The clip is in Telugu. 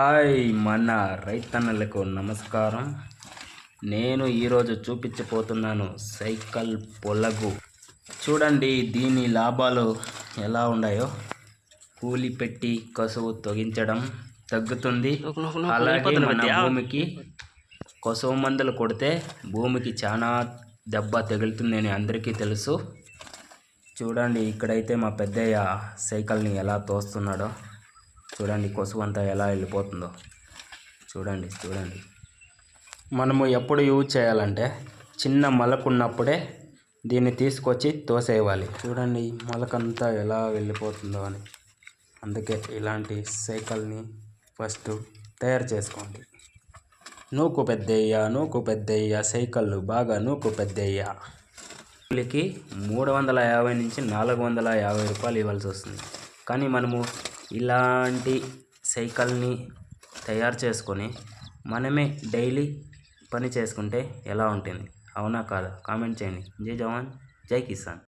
హాయ్ మన రైతన్నలకు నమస్కారం. నేను ఈరోజు చూపించబోతున్నాను సైకిల్ పొలగు. చూడండి దీని లాభాలు ఎలా ఉన్నాయో. కూలి పెట్టి కసువు తొగించడం తగ్గుతుంది. అలాగే మన భూమికి కసువు మందులు కొడితే భూమికి చాలా దెబ్బ తగులుతుందని అందరికీ తెలుసు. చూడండి ఇక్కడైతే మా పెద్దయ్య సైకిల్ని ఎలా తోస్తున్నాడో. చూడండి కొసువు అంతా ఎలా వెళ్ళిపోతుందో. చూడండి చూడండి. మనము ఎప్పుడు యూజ్ చేయాలంటే చిన్న మలకున్నప్పుడే దీన్ని తీసుకొచ్చి తోసేయాలి. చూడండి మొలకంతా ఎలా వెళ్ళిపోతుందో అని. అందుకే ఇలాంటి సైకిల్ని ఫస్ట్ తయారు చేసుకోండి. నూకు పెద్దయ్య నూకు పెద్దయ్య సైకిళ్ళు బాగా నూకు పెద్దయ్య. కూలికి మూడు వందల యాభై నుంచి నాలుగు వందల యాభై రూపాయలు ఇవ్వాల్సి వస్తుంది. కానీ మనము ఇలాంటి సైకిల్ని తయారు చేసుకొని మనమే డైలీ పని చేసుకుంటే ఎలా ఉంటుంది? అవునా కాదా? కామెంట్ చేయండి. జై జవాన్ జై కిసాన్.